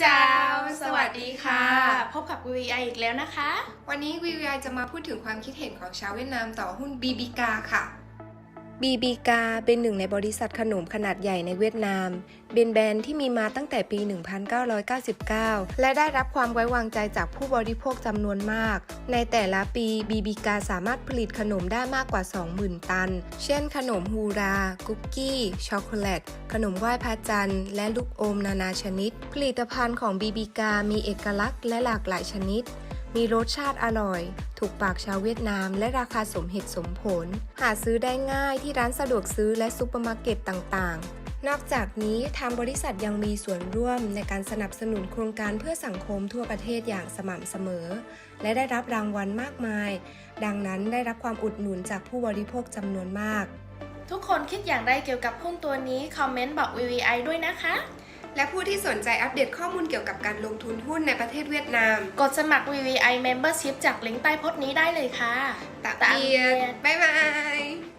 เจ้า สวัสดีค่ะ พบกับ VVI อีกแล้วนะคะ วันนี้ VVI จะมาพูดถึงความคิดเห็นของชาวเวียดนามต่อหุ้น BBK ค่ะ บีบีกาเป็นหนึ่งในบริษัทขนมขนาดใหญ่ในเวียดนาม เป็นแบรนด์ที่มีมาตั้งแต่ปี 1999 และได้รับความไว้วางใจจากผู้บริโภคจำนวนมาก ในแต่ละปีบีบีกาสามารถผลิตขนมได้มากกว่า 20,000 ตัน เช่น ขนมฮูรา คุกกี้ ช็อกโกแลต ขนมไหว้พระจันทร์ และลูกอมนานาชนิด ผลิตภัณฑ์ของบีบีกามีเอกลักษณ์และหลากหลายชนิด มีรสชาติอร่อย ถูกปากชาวเวียดนาม และราคาสมเหตุสมผล หาซื้อได้ง่ายที่ร้านสะดวกซื้อและซูเปอร์มาร์เก็ตต่างๆนอกจากนี้ทางบริษัทยังมีส่วนร่วมในการสนับสนุนโครงการเพื่อสังคมทั่วประเทศอย่างสม่ำเสมอ และได้รับรางวัลมากมาย ดังนั้นได้รับความอุดหนุนจากผู้บริโภคจำนวนมาก ทุกคนคิดอย่างไรเกี่ยวกับหุ้นตัวนี้ คอมเมนต์บอก VVI ด้วยนะคะ และผู้ที่สนใจอัปเดตข้อมูลเกี่ยวกับการลงทุนหุ้นในประเทศเวียดนาม กดสมัคร VVI Membership จากลิงก์ใต้โพสต์นี้ได้เลยค่ะตะเกียบบ๊ายบาย